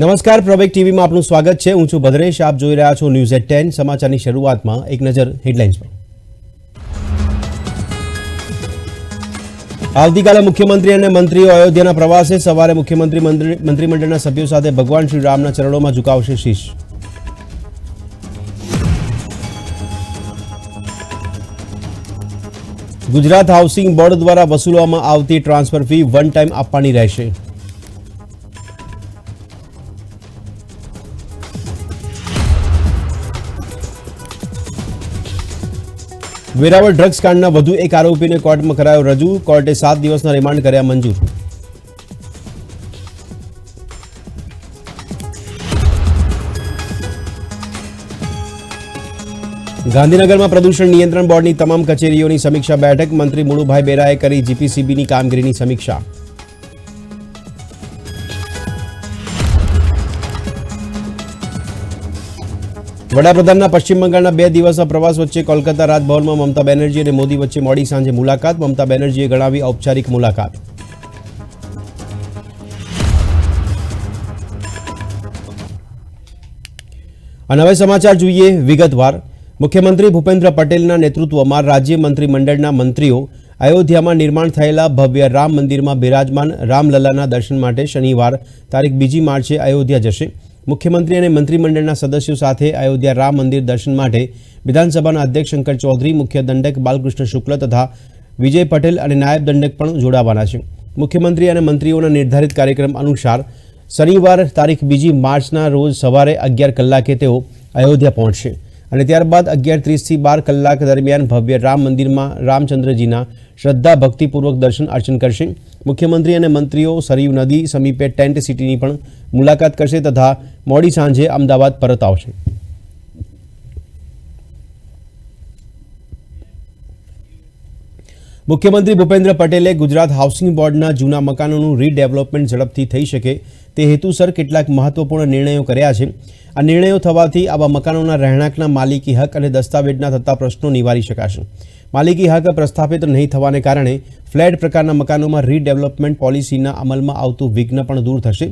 નમસ્કાર પ્રવેક ટીવીમાં આપનું સ્વાગત છે. હું છું ભદ્રેશ. આપ જોઈ રહ્યા છો ન્યૂઝ એટ ટેન સમાચારની શરૂઆતમાં એક નજર હેડલાઇન્સ પર. આવતીકાલે મુખ્યમંત્રી અને મંત્રીઓ અયોધ્યાના પ્રવાસે સવારે મુખ્યમંત્રી મંત્રી- મંત્રીમંડળના સભ્યો સાથે ભગવાન શ્રી રામના ચરણોમાં ઝુકાવશે શીશ. ગુજરાત હાઉસિંગ બોર્ડ દ્વારા વસૂલવામાં આવતી ટ્રાન્સફર ફી વન ટાઈમ આપવાની રહેશે. વેરાવળ ડ્રગ્સ કાંડના વધુ એક આરોપીને કોર્ટમાં કરાયો રજૂ. કોર્ટે સાત દિવસના રિમાન્ડ કર્યા મંજૂર. ગાંધીનગરમાં પ્રદૂષણ નિયંત્રણ બોર્ડની તમામ કચેરીઓની સમીક્ષા બેઠક. મંત્રી મુળુભાઈ બેરાએ કરી જીપીસીબીની કામગીરીની સમીક્ષા. વડાપ્રધાનના પશ્ચિમ બંગાળના બે દિવસના પ્રવાસ વચ્ચે કોલકાતા રાજભવનમાં મમતા બેનર્જી અને મોદી વચ્ચે મોડી સાંજે મુલાકાત. મમતા બેનર્જીએ ગણાવી ઔપચારિક મુલાકાત. અને હવે સમાચાર જોઈએ વિગતવાર. મુખ્યમંત્રી ભૂપેન્દ્ર પટેલના નેતૃત્વમાં રાજ્ય મંત્રીમંડળના મંત્રીઓ અયોધ્યામાં નિર્માણ થયેલા ભવ્ય રામ મંદિરમાં બિરાજમાન રામલલ્લાના દર્શન માટે શનિવાર તારીખ બીજી માર્ચે અયોધ્યા જશે. મુખ્યમંત્રી અને મંત્રીમંડળના સદસ્યો સાથે અયોધ્યા રામ મંદિર દર્શન માટે વિધાનસભાના અધ્યક્ષ શંકર ચૌધરી, મુખ્ય દંડક બાલકૃષ્ણ શુક્લ તથા વિજય પટેલ અને નાયબ દંડક પણ જોડાવાના છે. મુખ્યમંત્રી અને મંત્રીઓના નિર્ધારિત કાર્યક્રમ અનુસાર શનિવાર તારીખ બીજી માર્ચના રોજ સવારે અગિયાર કલાકે તેઓ અયોધ્યા પહોંચશે. અને ત્યારબાદ અગિયાર ત્રીસથી બાર કલાક દરમિયાન ભવ્ય રામ મંદિરમાં રામચંદ્રજીના શ્રદ્ધા ભક્તિપૂર્વક દર્શન અર્ચન કરશે. મુખ્યમંત્રી અને મંત્રીઓ સરયુ નદી સમીપે ટેન્ટ સિટીની પણ મુલાકાત કરશે તથા મોડી સાંજે અમદાવાદ પરત આવશે. મુખ્યમંત્રી ભૂપેન્દ્ર પટેલે ગુજરાત હાઉસિંગ બોર્ડના જૂના મકાનોનું રીડેવલપમેન્ટ ઝડપથી થઈ શકે તે હેતુસર કેટલાક મહત્વપૂર્ણ નિર્ણયો કર્યા છે. આ નિર્ણયો થવાથી આવા મકાનોના રહેણાંકના માલિકી હક અને દસ્તાવેજના થતા પ્રશ્નો નિવારી શકાશે. માલિકી હક પ્રસ્થાપિત નહીં થવાને કારણે ફ્લેટ પ્રકારના મકાનોમાં રીડેવલપમેન્ટ પોલિસીના અમલમાં આવતું વિઘ્ન પણ દૂર થશે.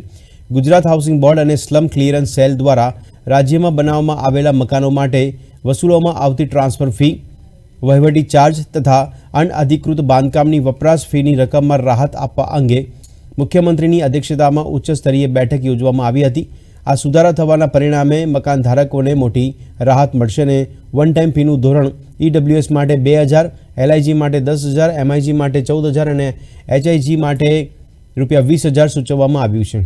ગુજરાત હાઉસિંગ બોર્ડ અને સ્લમ ક્લિયરન્સ સેલ દ્વારા રાજ્યમાં બનાવવામાં આવેલા મકાનો માટે વસૂલવામાં આવતી ટ્રાન્સફર ફી, વહીવટી ચાર્જ તથા અનઅધિકૃત બાંધકામની વપરાશ ફીની રકમમાં રાહત આપવા અંગે મુખ્યમંત્રીની અધ્યક્ષતામાં ઉચ્ચ સ્તરીય બેઠક યોજવામાં આવી હતી. આ સુધારા થવાના પરિણામે મકાન ધારકોને મોટી રાહત મળશે અને વન ટાઈમ ફીનું ધોરણ ઈડબ્લ્યુએસ માટે બે હજાર એલઆઈજી માટે દસ હજાર એમઆઈજી માટે ચૌદ હજાર અને એચઆઈજી માટે રૂપિયા વીસ હજાર સૂચવવામાં આવ્યું છે.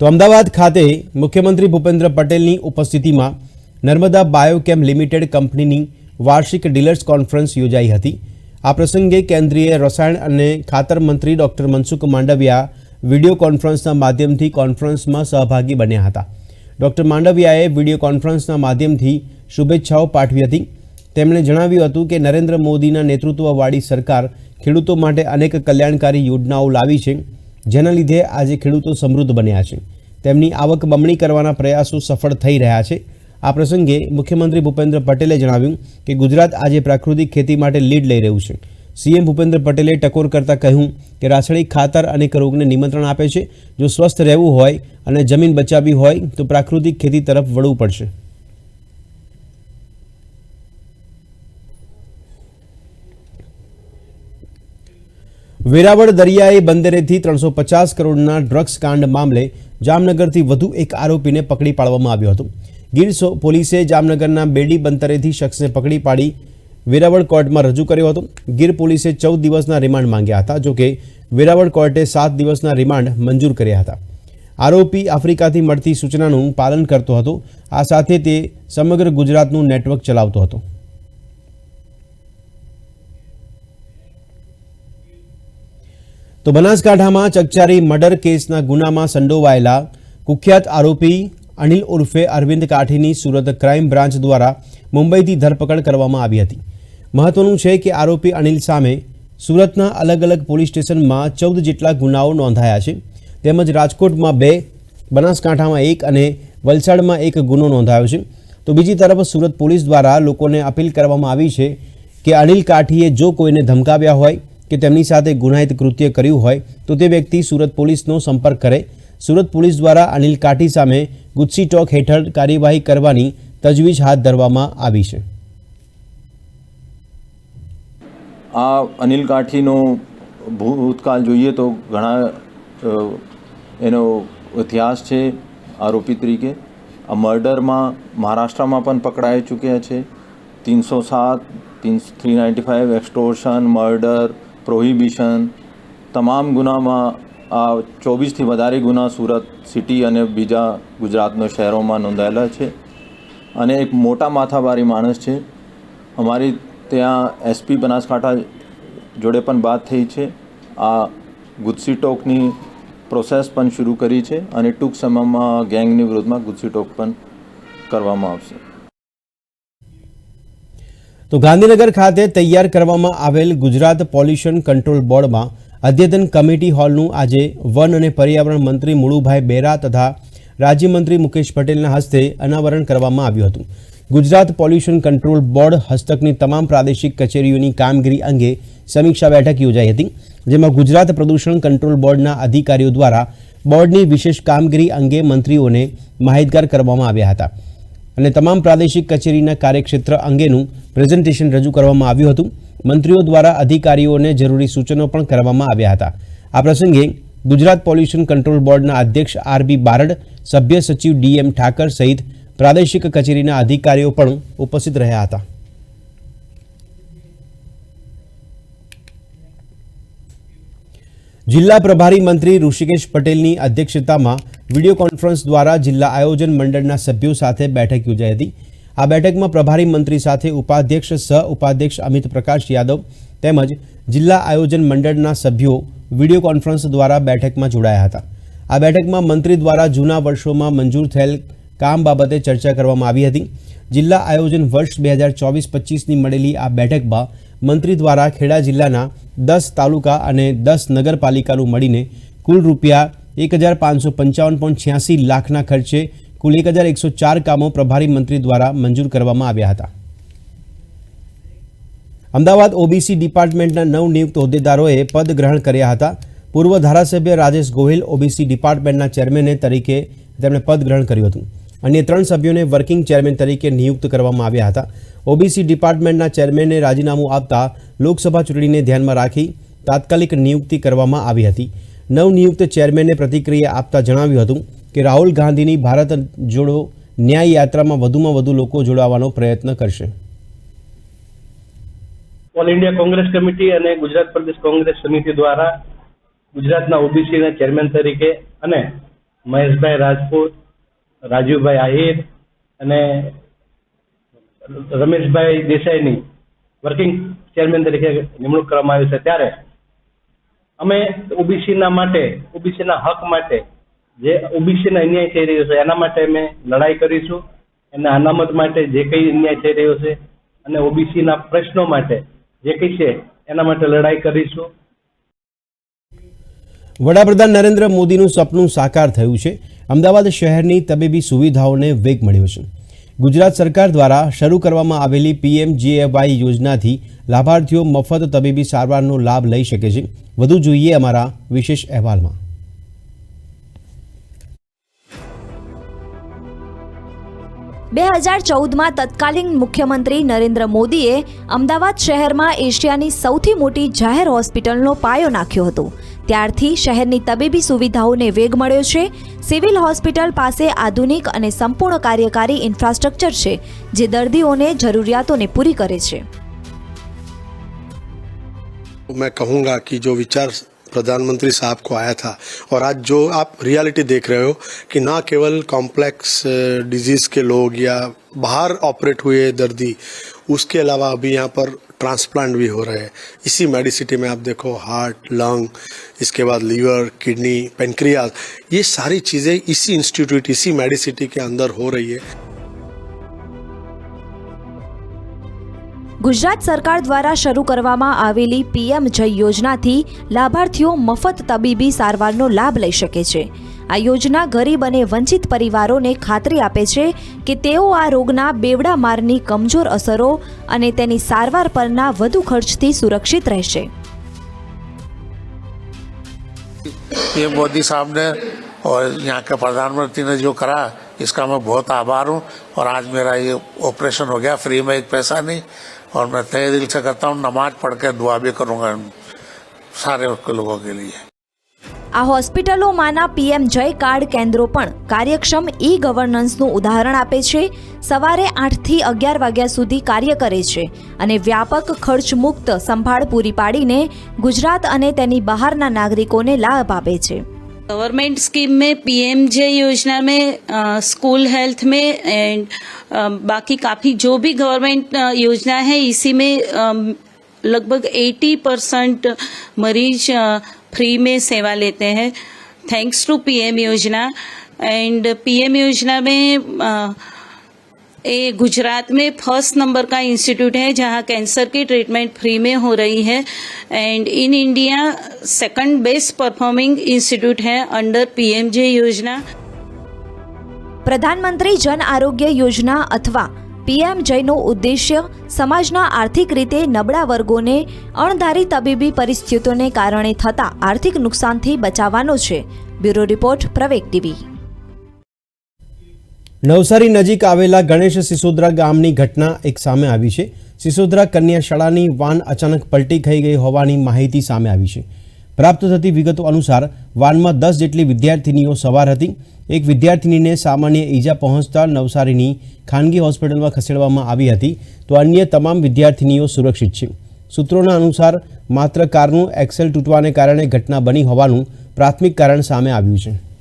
તો અમદાવાદ ખાતે મુખ્યમંત્રી ભૂપેન્દ્ર પટેલની ઉપસ્થિતિમાં નર્મદા બાયોકેમ લિમિટેડ કંપનીની વાર્ષિક ડીલર્સ કોન્ફરન્સ યોજાઈ હતી. આ પ્રસંગે કેન્દ્રીય રસાયણ અને ખાતર મંત્રી ડોક્ટર મનસુખ માંડવિયા વીડિયો કોન્ફરન્સના માધ્યમથી કોન્ફરન્સમાં સહભાગી બન્યા હતા. ડોક્ટર માંડવિયાએ વીડિયો કોન્ફરન્સના માધ્યમથી શુભેચ્છાઓ પાઠવી હતી. તેમણે જણાવ્યું હતું કે નરેન્દ્ર મોદીના નેતૃત્વવાળી સરકાર ખેડૂતો માટે અનેક કલ્યાણકારી યોજનાઓ લાવી છે, જેના લીધે આજે ખેડૂતો સમૃદ્ધ બન્યા છે. તેમની આવક બમણી કરવાના પ્રયાસો સફળ થઈ રહ્યા છે. આ પ્રસંગે મુખ્યમંત્રી ભૂપેન્દ્ર પટેલે જણાવ્યું કે ગુજરાત આજે પ્રાકૃતિક ખેતી માટે લીડ લઈ રહ્યું છે. સીએમ ભૂપેન્દ્ર પટેલે ટકોર કરતાં કહ્યું કે રાસાયણિક ખાતર અનેક રોગને નિમંત્રણ આપે છે. જો સ્વસ્થ રહેવું હોય અને જમીન બચાવવી હોય તો પ્રાકૃતિક ખેતી તરફ વળવું પડશે. વેરાવળ દરિયાઈ બંદરેથી ત્રણસો પચાસ કરોડના ડ્રગ્સ કાંડ મામલે જામનગરથી વધુ એક આરોપીને પકડી પાડવામાં આવ્યો હતો. ગીર પોલીસે જામનગરના બેડી બંતરેથી શખ્સને પકડી પાડી વેરાવળ કોર્ટમાં રજૂ કર્યો હતો. ગીર પોલીસે ચૌદ દિવસના રિમાન્ડ માંગ્યા હતા જોકે વેરાવળ કોર્ટે સાત દિવસના રિમાન્ડ મંજૂર કર્યા હતા. આરોપી આફ્રિકાથી મળતી સૂચનાનું પાલન કરતો હતો. આ સાથે તે સમગ્ર ગુજરાતનું નેટવર્ક ચલાવતો હતો. તો બનાસકાંઠામાં ચકચારી મર્ડર કેસના ગુનામાં સંડોવાયેલા કુખ્યાત આરોપી અનિલ ઉર્ફે અરવિંદ કાઠીની સુરત ક્રાઇમ બ્રાન્ચ દ્વારા મુંબઈથી ધરપકડ કરવામાં આવી હતી. મહત્વનું છે કે આરોપી અનિલ સામે સુરતના અલગ અલગ પોલીસ સ્ટેશનમાં ચૌદ જેટલા ગુનાઓ નોંધાયા છે. તેમજ રાજકોટમાં બે, બનાસકાંઠામાં એક અને વલસાડમાં એક ગુનો નોંધાયો છે. તો બીજી તરફ સુરત પોલીસ દ્વારા લોકોને અપીલ કરવામાં આવી છે કે અનિલ કાઠીએ જો કોઈને ધમકાવ્યા હોય કે તેમની સાથે ગુનાહિત કૃત્ય કર્યું હોય તો તે વ્યક્તિ સુરત પોલીસનો સંપર્ક કરે સુરત પોલીસ દ્વારા અનિલ કાઠી સામે ગુસ્સી ટોક હેઠળ કાર્યવાહી કરવાની તજવીજ હાથ ધરવામાં આવી છે. આ અનિલ કાઠીનો ભૂતકાળ જોઈએ તો ઘણા એનો ઇતિહાસ છે આરોપી તરીકે. આ મર્ડરમાં મહારાષ્ટ્રમાં પણ પકડાઈ ચૂક્યા છે. તીનસો સાત three ninety five, extortion, murder, prohibition, તમામ ગુનામાં આ ચોવીસથી વધારે ગુના સુરત સિટી અને બીજા ગુજરાતના શહેરોમાં નોંધાયેલા છે. અને એક મોટા માથાભારી માણસ છે. અમારી ત્યાં એસપી બનાસકાંઠા જોડે પણ વાત થઈ છે. આ ગુજસી ટોકની પ્રોસેસ પણ શરૂ કરી છે અને ટૂંક સમયમાં ગેંગની વિરુદ્ધમાં ગુસ્સી ટોક પણ કરવામાં આવશે. તો ગાંધીનગર ખાતે તૈયાર કરવામાં આવેલ ગુજરાત પોલ્યુશન કંટ્રોલ બોર્ડમાં અદ્યતન કમિટી હોલનું આજે વન અને પર્યાવરણ મંત્રી મુળુભાઈ બેરા તથા રાજ્યમંત્રી મુકેશ પટેલના હસ્તે અનાવરણ કરવામાં આવ્યું હતું. ગુજરાત પોલ્યુશન કંટ્રોલ બોર્ડ હસ્તકની તમામ પ્રાદેશિક કચેરીઓની કામગીરી અંગે સમીક્ષા બેઠક યોજાઈ હતી, જેમાં ગુજરાત પ્રદૂષણ કંટ્રોલ બોર્ડના અધિકારીઓ દ્વારા બોર્ડની વિશેષ કામગીરી અંગે મંત્રીઓને માહિતગાર કરવામાં આવ્યા હતા અને તમામ પ્રાદેશિક કચેરીના કાર્યક્ષેત્ર અંગેનું પ્રેઝન્ટેશન રજૂ કરવામાં આવ્યું હતું. મંત્રીઓ દ્વારા અધિકારીઓને જરૂરી સૂચનો પણ કરવામાં આવ્યા હતા. આ પ્રસંગે ગુજરાત પોલ્યુશન કંટ્રોલ બોર્ડના અધ્યક્ષ આર બી બારડ, સભ્ય સચિવ ડીએમ ઠાકર સહિત પ્રાદેશિક કચેરીના અધિકારીઓ પણ ઉપસ્થિત રહ્યા હતા. જિલ્લા પ્રભારી મંત્રી ઋષિકેશ પટેલની અધ્યક્ષતામાં વીડિયો કોન્ફરન્સ દ્વારા જિલ્લા આયોજન મંડળના સભ્યો સાથે બેઠક યોજાઈ હતી. આ બેઠકમાં પ્રભારી મંત્રી સાથે ઉપાધ્યક્ષ સહ ઉપાધ્યક્ષ અમિત પ્રકાશ યાદવ તેમજ જિલ્લા આયોજન મંડળના સભ્યો વીડિયો કોન્ફરન્સ દ્વારા બેઠકમાં જોડાયા હતા. આ બેઠકમાં મંત્રી દ્વારા જૂના વર્ષોમાં મંજૂર થયેલ કામ બાબતે ચર્ચા કરવામાં આવી હતી. જિલ્લા આયોજન વર્ષ બે હજાર ચોવીસ પચીસની મળેલી આ બેઠકમાં મંત્રી દ્વારા ખેડા જિલ્લાના દસ તાલુકા અને દસ નગરપાલિકાનું મળીને કુલ રૂપિયા એક હજાર પાંચસો પંચાવન પોઈન્ટ છ્યાસી લાખના ખર્ચે કુલ એક હજાર એકસો ચાર કામો પ્રભારી મંત્રી દ્વારા મંજૂર કરવામાં આવ્યા હતા. અમદાવાદ ઓબીસી ડિપાર્ટમેન્ટના નવ નિયુક્ત હોદ્દેદારોએ પદ ગ્રહણ કર્યા હતા. પૂર્વ ધારાસભ્ય રાજેશ ગોહિલ ઓબીસી ડિપાર્ટમેન્ટના ચેરમેન તરીકે તેમણે પદ ગ્રહણ કર્યું હતું. અન્ય ત્રણ સભ્યોને વર્કિંગ ચેરમેન તરીકે નિયુક્ત કરવામાં આવ્યા હતા. ઓબીસી ડિપાર્ટમેન્ટના ચેરમેને રાજીનામું આપતા લોકસભા ચૂંટણીને ધ્યાનમાં રાખી તાત્કાલિક નિયુક્તિ કરવામાં આવી હતી. નવનિયુક્ત ચેરમેને પ્રતિક્રિયા આપતા જણાવ્યું હતું કે રાહુલ ગાંધીની ભારત જોડો ન્યાય યાત્રામાં વધુમાં વધુ લોકો જોડાવાનો પ્રયત્ન કરશે. ઓલ ઇન્ડિયા કોંગ્રેસ કમિટી અને ગુજરાત પ્રદેશ કોંગ્રેસ સમિતિ દ્વારા ગુજરાતના ઓબીસીના ચેરમેન તરીકે અને મહેશભાઈ રાજપૂત રાજીવભાઈ આહિર અને રમેશભાઈ દેસાઈની વર્કિંગ ચેરમેન તરીકે નિમણૂક કરવામાં આવી છે. ત્યારે અમે ઓબીસીના માટે ઓબીસીના હક માટે જે ઓબીસીના અન્યાય થઈ રહ્યો છે, એના માટે અમે લડાઈ કરીશું. એના અનામત માટે જે કંઈ અન્યાય થઈ રહ્યો છે અને ઓબીસીના પ્રશ્નો માટે જે કંઈ છે, એના માટે લડાઈ કરીશું. વડાપ્રધાન નરેન્દ્ર મોદીનું સપનું સાકાર થયું છે. અમદાવાદ શહેરની તબીબી સુવિધાઓને વેગ મળ્યો છે. ગુજરાત સરકાર દ્વારા શરૂ કરવામાં આવેલી પીએમજીએવાય યોજનાથી લાભાર્થીઓ મફત તબીબી સારવારનો લાભ લઈ શકે છે. વધુ જોઈએ અમારા વિશેષ અહેવાલમાં. બે હજાર ચૌદમાં તત્કાલીન મુખ્યમંત્રી નરેન્દ્ર મોદીએ અમદાવાદ શહેરમાં એશિયાની સૌથી મોટી જાહેર હોસ્પિટલનો પાયો નાખ્યો હતો. ત્યારથી શહેરની તબીબી સુવિધાઓને વેગ મળ્યો છે. સિવિલ હોસ્પિટલ પાસે આધુનિક અને સંપૂર્ણ કાર્યકારી ઇન્ફ્રાસ્ટ્રક્ચર છે, જે દર્દીઓને જરૂરિયાતોને પૂરી કરે છે. મેં કહુંગા કે જો વિચાર प्रधानमंत्री साहब को आया था। और आज जो आप रियलिटी देख रहे हो कि ना केवल कॉम्प्लेक्स डिज़ीज़ के लोग या बाहर ऑपरेट हुए दर्दी, उसके अलावा अभी यहाँ पर ट्रांसप्लांट भी हो रहे हैं। इसी मेडिसिटी में आप देखो हार्ट लंग इसके बाद लीवर किडनी पेनक्रियाज ये सारी चीज़ें इसी इंस्टीट्यूट इसी मेडिसिटी के अंदर हो रही है। ગુજરાત સરકાર દ્વારા શરૂ કરવામાં આવેલી પીએમ જય યોજનાથી લાભાર્થીઓ મફત તબીબી સારવારનો લાભ લઈ શકે છે આ યોજના ગરીબ અને વંચિત પરિવારોને ખાતરી આપે છે કે તેઓ આ રોગના બેવડા મારની કમજોર અસરો અને તેની સારવાર પરના વધુ ખર્ચથી સુરક્ષિત રહેશે पीएम मोदी साहब ने और यहाँ के प्रधानमंत्री ने जो करा इसका मैं बहुत आभार हूँ और आज मेरा ये ऑपरेशन हो गया फ्री में एक पैसा नहीं और मैं तय दिल से करता हूँ नमाज पढ़ के दुआ भी करूँगा सारे लोगों के लिए આ હોસ્પિટલોમાંના પીએમ જય કાર્ડ કેન્દ્રો પણ કાર્યક્ષમ ઈ ગવર્નન્સનું ઉદાહરણ આપે છે સવારે આઠથી અગિયાર વાગ્યા સુધી કાર્ય કરે છે અને વ્યાપક ખર્ચ મુક્ત સંભાળ પૂરી પાડીને ગુજરાત અને તેની બહારના નાગરિકોને લાભ આપે છે गवर्नमेंट स्कीम में पीएमजे योजना में आ, स्कूल हेल्थ में एंड बाकी काफ़ी जो भी गवर्नमेंट योजना है इसी में लगभग 80 परसेंट मरीज़ आ, फ्री में सेवा लेते हैं। थैंक्स टू पीएम योजना एंड पीएम योजना में अ, ये गुजरात में फर्स्ट नंबर का इंस्टीट्यूट है जहाँ कैंसर की ट्रीटमेंट फ्री में हो रही है and in India second best performing institute है अंडर पीएमजे योजना પ્રધાનમંત્રી જન આરોગ્ય યોજના અથવા પીએમ જયનો ઉદ્દેશ્ય સમાજના આર્થિક રીતે નબળા વર્ગોને અણધારી તબીબી પરિસ્થિતિઓને કારણે થતા આર્થિક નુકસાનથી બચાવવાનો છે બ્યુરો રિપોર્ટ પ્રવેક ટીવી નવસારી નજીક આવેલા ગણેશ સિસોદરા ગામની ઘટના એક સામે આવી છે. સિસોદરા કન્યા શાળાની વાન અચાનક પલટી ખાઈ ગઈ હોવાની માહિતી સામે આવી છે. પ્રાપ્ત થતી વિગતો અનુસાર, વાનમાં દસ જેટલી વિદ્યાર્થિનીઓ સવાર હતી. એક વિદ્યાર્થિનીને સામાન્ય ઈજા પહોંચતા નવસારીની ખાનગી હોસ્પિટલમાં ખસેડવામાં આવી હતી. તો અન્ય તમામ વિદ્યાર્થિનીઓ સુરક્ષિત છે. સૂત્રોના અનુસાર, માત્ર કારનું એક્સેલ તૂટવાને કારણે ઘટના બની હોવાનું પ્રાથમિક કારણ સામે આવ્યું છે.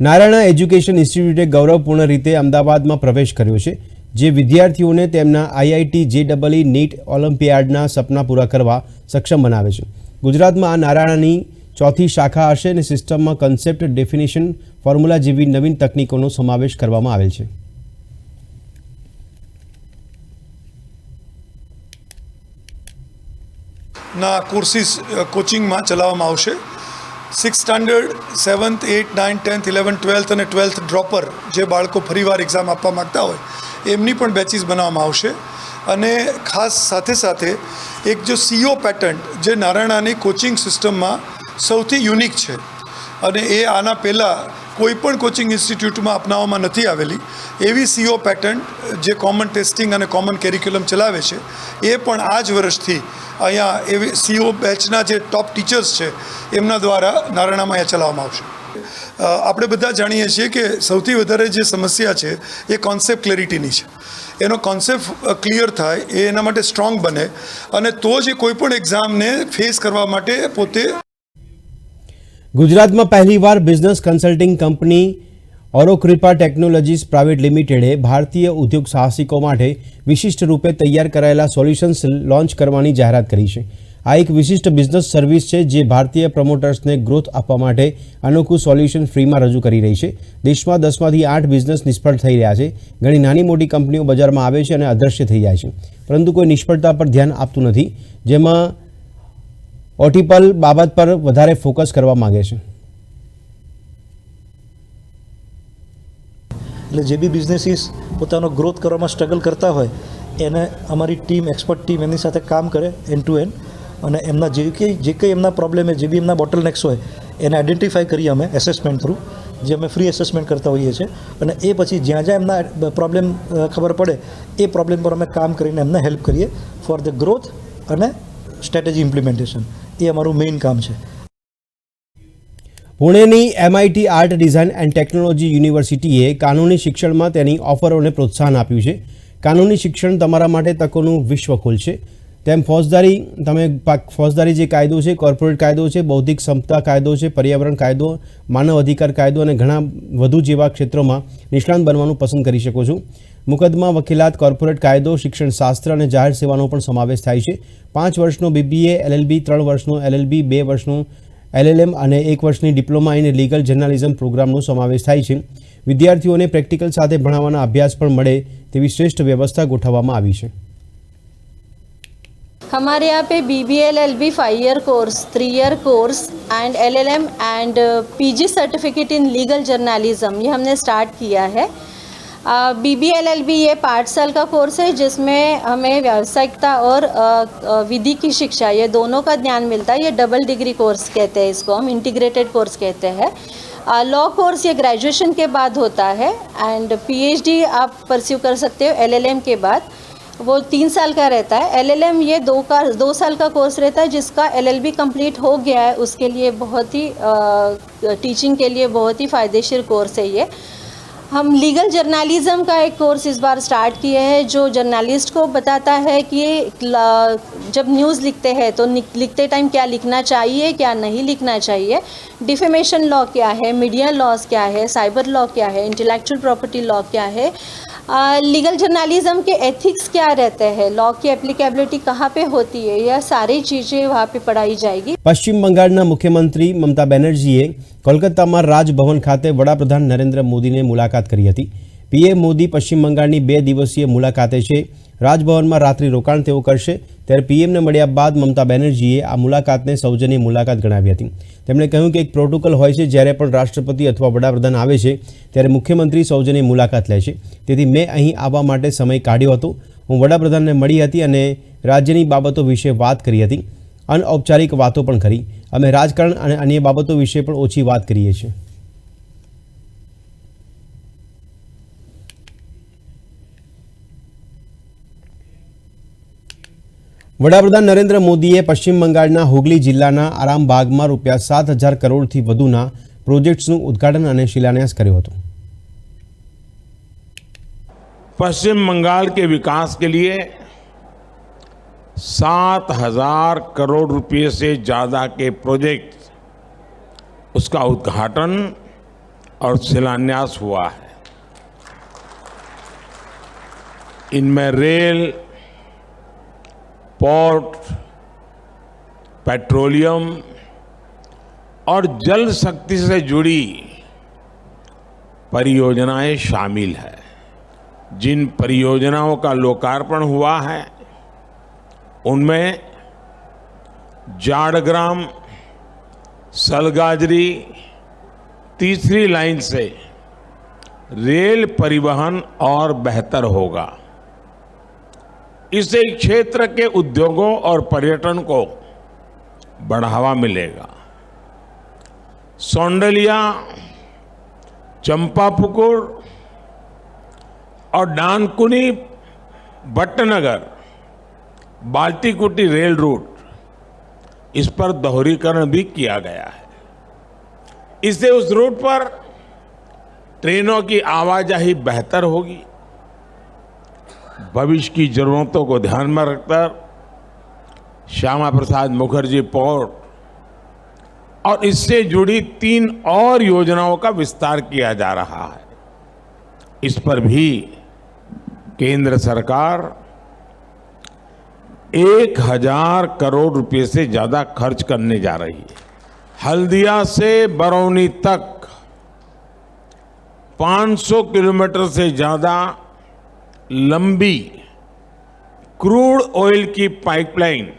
નારાયણા એજ્યુકેશન ઇન્સ્ટિટ્યૂટે ગૌરવપૂર્ણ રીતે અમદાવાદમાં પ્રવેશ કર્યો છે, જે વિદ્યાર્થીઓને તેમના આઈઆઈટી જે ડબલઈ નીટ ઓલિમ્પિયાડના સપના પૂરા કરવા સક્ષમ બનાવે છે. ગુજરાતમાં આ નારાયણાની ચોથી શાખા હશે અને સિસ્ટમમાં કન્સેપ્ટ ડેફિનેશન ફોર્મ્યુલા જેવી નવીન તકનીકોનો સમાવેશ કરવામાં આવેલ છે. ના કોર્સિસ કોચિંગમાં ચલાવવામાં આવશે. Six standard seventh eight ninth tenth eleven twelfth અને ટ્વેલ્થ ડ્રોપર જે બાળકો ફરીવાર એક્ઝામ આપવા માગતા હોય, એમની પણ બેચીસ બનાવવામાં આવશે. અને ખાસ સાથે સાથે એક જો સીઓ પેટન્ટ જે નારાયણાની કોચિંગ સિસ્ટમમાં સૌથી યુનિક છે. અને એ આના પહેલાં કોઈ પણ કોચિંગ ઇન્સ્ટિટ્યૂટમાં અપનાવવામાં નથી આવેલી, એવી સીઓ પેટર્ન જે કોમન ટેસ્ટિંગ અને કોમન કેરિક્યુલમ ચલાવે છે, એ પણ આ જ વર્ષથી અહીંયા એવી સીઓ બેચના જે ટોપ ટીચર્સ છે, એમના દ્વારા નારાયણામાં અહીંયા ચલાવવામાં આવશે. આપણે બધા જાણીએ છીએ કે સૌથી વધારે જે સમસ્યા છે, એ કોન્સેપ્ટ ક્લેરિટીની છે. એનો કોન્સેપ્ટ ક્લિયર થાય, એ એના માટે સ્ટ્રોંગ બને, અને તો જ એ કોઈપણ એક્ઝામને ફેસ કરવા માટે પોતે ગુજરાતમાં પહેલીવાર business consulting company Aurokripa technologies private લિમિટેડે ભારતીય ઉદ્યોગ સાહસિકો માટે વિશિષ્ટ રૂપે તૈયાર કરાયેલા સોલ્યુશન્સ લોન્ચ કરવાની જાહેરાત કરી છે. આ એક વિશિષ્ટ બિઝનેસ સર્વિસ છે જે ભારતીય પ્રમોટર્સને ગ્રોથ આપવા માટે અનોખું સોલ્યુશન ફ્રીમાં રજૂ કરી રહી છે. દેશમાં દસમાંથી આઠ બિઝનેસ નિષ્ફળ થઈ રહ્યા છે. ઘણી નાની મોટી કંપનીઓ બજારમાં આવે છે અને અદૃશ્ય થઈ જાય છે. પરંતુ કોઈ નિષ્ફળતા પર ધ્યાન આપતું નથી. જેમાં ઓટીપલ બાબત પર વધારે ફોકસ કરવા માંગે છે. એટલે જે બી બિઝનેસીસ પોતાનો ગ્રોથ કરવામાં સ્ટ્રગલ કરતા હોય, એને અમારી ટીમ, એક્સપર્ટ ટીમ એમની સાથે કામ કરે એન્ડ ટુ એન્ડ અને એમના જે કંઈ જે કંઈ એમના પ્રોબ્લેમ જે બી એમના બોટલ નેક્સ હોય, એને આઈડેન્ટિફાઈ કરીએ અમે એસેસમેન્ટ થ્રુ જે અમે ફ્રી એસેસમેન્ટ કરતા હોઈએ છીએ. અને એ પછી જ્યાં જ્યાં એમના પ્રોબ્લેમ ખબર પડે, એ પ્રોબ્લેમ પર અમે કામ કરીને એમને હેલ્પ કરીએ ફોર ધ ગ્રોથ અને સ્ટ્રેટેજી ઇમ્પ્લિમેન્ટેશન એ અમારું મેઇન કામ છે. પુણેની MIT art design and technology યુનિવર્સિટીએ કાનૂની શિક્ષણમાં તેની ઓફરોને પ્રોત્સાહન આપ્યું છે. કાનૂની શિક્ષણ તમારા માટે તકોનું વિશ્વ ખોલશે તેમ ફોજદારી, તમે ફોજદારી જે કાયદો છે કોર્પોરેટ કાયદો છે, બૌદ્ધિક સંપદા કાયદો છે, પર્યાવરણ કાયદો, માનવ અધિકાર કાયદો અને ઘણા વધુ જેવા ક્ષેત્રોમાં નિષ્ણાંત બનવાનું પસંદ કરી શકો છો. મુકદ્દમા વકીલાત કોર્પોરેટ કાયદો, શિક્ષણ શાસ્ત્ર અને જાહેર સેવાનો પણ સમાવેશ થાય છે. પાંચ વર્ષનો બીબીએ એલએલબી ત્રણ વર્ષનો એલએલબી બે વર્ષનું એલએલએમ અને એક વર્ષની ડિપ્લોમા ઇન લીગલ જર્નાલિઝમ પ્રોગ્રામનો સમાવેશ થાય છે. વિદ્યાર્થીઓને પ્રેક્ટિકલ સાથે ભણાવવાના અભ્યાસ પણ મળે તેવી શ્રેષ્ઠ વ્યવસ્થા ગોઠવવામાં આવી છે. हमारे यहाँ पे B B L L B five year course three year course and L L M and P G certificate in legal journalism ये हमने स्टार्ट किया है। B B L L B ये पाँच साल का कोर्स है जिसमें हमें व्यावसायिकता और विधि की शिक्षा, ये दोनों का ज्ञान मिलता है। ये डबल डिग्री कोर्स कहते हैं इसको, हम इंटीग्रेटेड कोर्स कहते हैं। लॉ कोर्स ये ग्रेजुएशन के बाद होता है एंड पीएचडी आप परस्यू कर सकते हो एलएलएम के बाद। वो तीन साल का रहता है। एलएलएम ये दो का, दो साल का कोर्स रहता है, जिसका एलएलबी कंप्लीट हो गया है, उसके लिए बहुत ही टीचिंग के लिए बहुत ही फ़ायदेशीर कोर्स है ये। हम लीगल जर्नलिज्म का एक कोर्स इस बार स्टार्ट किए हैं, जो जर्नलिस्ट को बताता है कि जब न्यूज़ लिखते हैं तो लिखते टाइम क्या लिखना चाहिए, क्या नहीं लिखना चाहिए, डिफेमेशन लॉ क्या है, मीडिया लॉज क्या है, साइबर लॉ क्या है, इंटेलेक्चुअल प्रॉपर्टी लॉ क्या है लीगल जर्नलिज्म के एथिक्स क्या रहते हैं लॉ की एप्लीकेबिलिटी कहाँ पे होती है यह सारी चीज़ें वहाँ पे पढ़ाई जाएगी પશ્ચિમ બંગાળના મુખ્યમંત્રી મમતા બેનર્જીએ કોલકાતામાં રાજભવન ખાતે વડાપ્રધાન નરેન્દ્ર મોદીને મુલાકાત કરી હતી પીએમ મોદી પશ્ચિમ બંગાળની બે દિવસીય મુલાકાતે છે રાજભવનમાં રાત્રિ રોકાણ તેઓ કરશે. ત્યારે પીએમને મળ્યા બાદ મમતા બેનર્જીએ આ મુલાકાતને સૌજન્ય મુલાકાત ગણાવી હતી. તેમણે કહ્યું કે એક પ્રોટોકોલ હોય છે, જ્યારે પણ રાષ્ટ્રપતિ અથવા વડાપ્રધાન આવે છે, ત્યારે મુખ્યમંત્રી સૌજન્ય મુલાકાત લે છે. તેથી મેં અહીં આવવા માટે સમય કાઢ્યો હતો. હું વડાપ્રધાનને મળી હતી અને રાજ્યની બાબતો વિશે વાત કરી હતી. અનૌપચારિક વાતો પણ કરી. અમે રાજકારણ અને અન્ય બાબતો વિશે પણ ઓછી વાત કરીએ છીએ. વડાપ્રધાન નરેન્દ્ર મોદીએ પશ્ચિમ બંગાળના હુગલી જિલ્લાના આરામબાગમાં રૂપિયા સાત હજાર કરોડથી વધુના પ્રોજેક્ટ્સનું ઉદ્ઘાટન અને શિલાન્યાસ કર્યો હતો पश्चिम बंगाल के विकास के लिए सात हजार करोड़ रुपए से ज्यादा के प्रोजेक्ट उसका उद्घाटन और शिलान्यास हुआ है इनमें रेल पोर्ट, पेट्रोलियम और जल शक्ति से जुड़ी परियोजनाएँ शामिल है। जिन परियोजनाओं का लोकार्पण हुआ है, उनमें जाड़ग्राम, सलगाजरी, तीसरी लाइन से रेल परिवहन और बेहतर होगा। इससे क्षेत्र के उद्योगों और पर्यटन को बढ़ावा मिलेगा। सौंडलिया, चंपापुकुर और डानकुनी, भट्टनगर, बाल्टीकुटी रेल रूट, इस पर दोहरीकरण भी किया गया है। इससे उस रूट पर ट्रेनों की आवाजाही बेहतर होगी। भविष्य की जरूरतों को ध्यान में रखकर श्यामा प्रसाद मुखर्जी पोर्ट और इससे जुड़ी तीन और योजनाओं का विस्तार किया जा रहा है। इस पर भी केंद्र सरकार एक हज़ार करोड़ रुपए से ज़्यादा खर्च करने जा रही है। हल्दिया से बरौनी तक 500 किलोमीटर से ज़्यादा लंबी क्रूड ऑयल की पाइपलाइन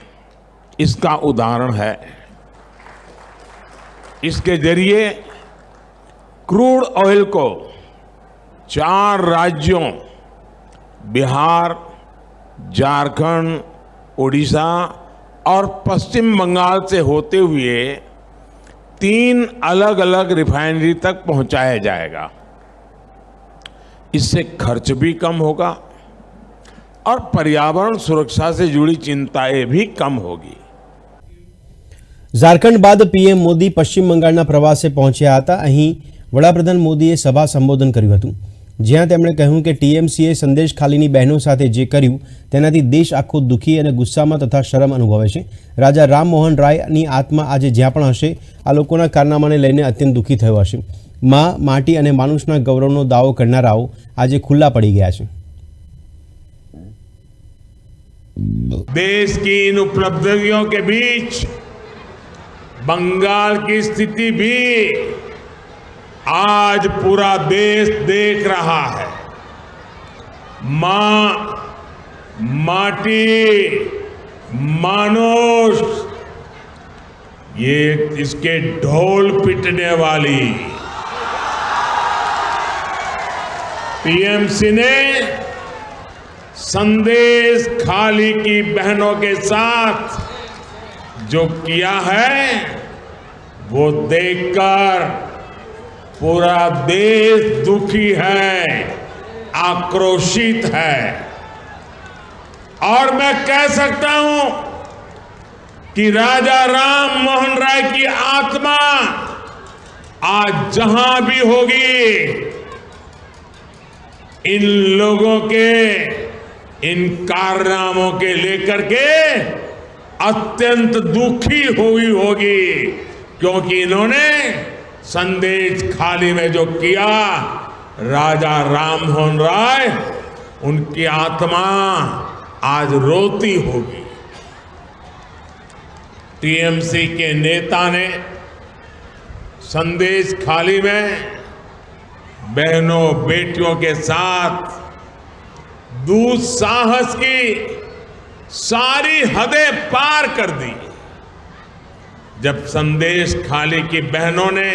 इसका उदाहरण है। इसके ज़रिए क्रूड ऑयल को चार राज्यों, बिहार, झारखंड उड़ीसा और पश्चिम बंगाल से होते हुए तीन अलग अलग रिफाइनरी तक पहुँचाया जाएगा। इससे खर्च भी कम होगा और पर्यावरण सुरक्षा से जुड़ी चिंताएं भी कम होगी ઝારખંડ બાદ પીએમ મોદી પશ્ચિમ બંગાળના પ્રવાસે પહોંચ્યા હતા અહીં વડાપ્રધાન મોદીએ સભા સંબોધન કર્યું હતું જ્યાં તેમણે કહ્યું કે ટીએમસીએ સંદેશ ખાલીની બહેનો સાથે જે કર્યું તેનાથી દેશ આખો દુઃખી અને ગુસ્સામાં તથા શરમ અનુભવે છે રાજા રામમોહન રાયની આત્મા આજે જ્યાં પણ હશે આ લોકોના કારનામાને લઈને અત્યંત દુઃખી થયો હશે માં માટી અને માનુષના ગૌરવનો દાવો કરનારાઓ આજે ખુલ્લા પડી ગયા છે देश की इन उपलब्धियों के बीच बंगाल की स्थिति भी आज पूरा देश देख रहा है मां माटी मानुष ये इसके ढोल पिटने वाली टीएमसी ने संदेश खाली की बहनों के साथ जो किया है, वो देखकर पूरा देश दुखी है, आक्रोशित है। और मैं कह सकता हूँ कि राजा राम मोहन राय की आत्मा आज जहाँ भी होगी इन लोगों के, इन कारनामों के लेकर के अत्यंत दुखी हुई होगी, क्योंकि इन्होंने संदेश खाली में जो किया, राजा राम मोहन राय, उनकी आत्मा आज रोती होगी। टीएमसी के नेता ने संदेश खाली में बहनों, बेटियों के साथ दुस्साहस की सारी हदें पार कर दी। जब संदेश खाली की बहनों ने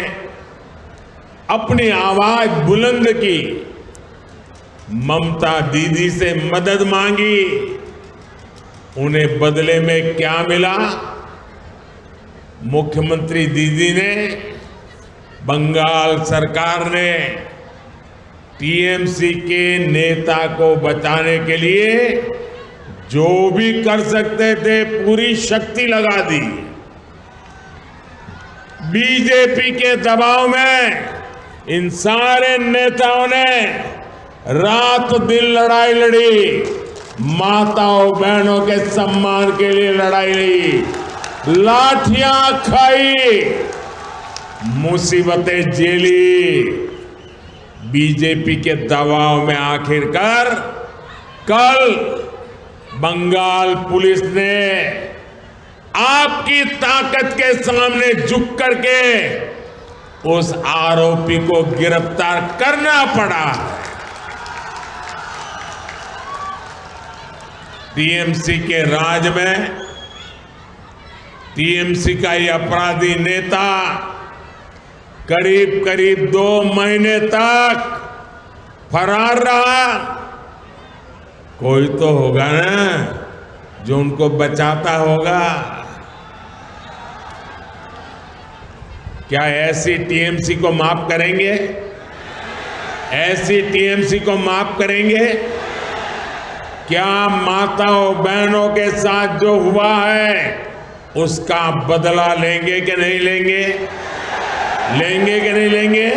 अपनी आवाज़ बुलंद की, ममता दीदी से मदद मांगी, उन्हें बदले में क्या मिला? मुख्यमंत्री दीदी ने, बंगाल सरकार ने टीएमसी के नेता को बचाने के लिए जो भी कर सकते थे, पूरी शक्ति लगा दी। बीजेपी के दबाव में इन सारे नेताओं ने रात दिन लड़ाई लड़ी। माताओं, बहनों के सम्मान के लिए लड़ाई लड़ी। लाठियाँ खाई, मुसीबतें झेली। बीजेपी के दबाव में आखिरकार कल बंगाल पुलिस ने आपकी ताकत के सामने झुक करके उस आरोपी को गिरफ़्तार करना पड़ा। टीएमसी के राज में टीएमसी का ये अपराधी नेता करीब करीब दो महीने तक फरार रहा। कोई तो होगा ना जो उनको बचाता होगा। क्या ऐसी टीएमसी को माफ़ करेंगे? ऐसी टीएमसी को माफ़ करेंगे? क्या माताओं बहनों के साथ जो हुआ है, उसका बदला लेंगे कि नहीं लेंगे? लेंगे कि नहीं लेंगे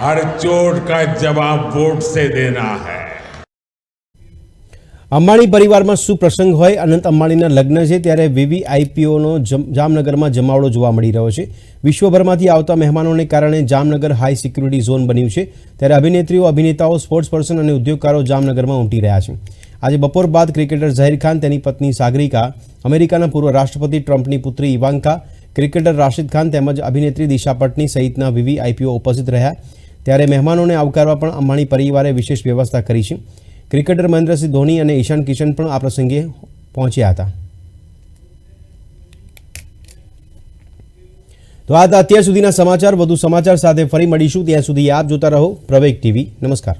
हर चोट का जवाब वोट से देना है અંબાણી પરિવારમાં શું પ્રસંગ હોય અનંત અંબાણીના લગ્ન છે ત્યારે વીવીઆઈપીઓનો જામનગરમાં જમાવડો જોવા મળી રહ્યો છે વિશ્વભરમાંથી આવતા મહેમાનોને કારણે જામનગર હાઈ સિક્યુરિટી ઝોન બન્યું છે ત્યારે અભિનેત્રીઓ અભિનેતાઓ સ્પોર્ટ્સ પર્સન અને ઉદ્યોગકારો જામનગરમાં ઉમટી રહ્યા છે આજે બપોર બાદ ક્રિકેટર ઝહીર ખાન તેની પત્ની સાગરિકા અમેરિકાના પૂર્વ રાષ્ટ્રપતિ ટ્રમ્પની પુત્રી ઇવાંકા ક્રિકેટર રાશિદ ખાન તેમજ અભિનેત્રી દિશા પટની સહિતના વીવીઆઈપીઓ ઉપસ્થિત રહ્યા. ત્યારે મહેમાનોને આવકારવા પણ અંબાણી પરિવારે વિશેષ વ્યવસ્થા કરી છે. ક્રિકેટર મહેન્દ્રસિંહ ધોની અને ઈશાન કિશન પણ આ પ્રસંગે પહોંચ્યા હતા. તો આ અત્યાર સુધીના સમાચાર, વધુ સમાચાર સાથે ફરી મળીશું. ત્યાં સુધી આપ જોતા રહો પ્રવેગ ટીવી. નમસ્કાર.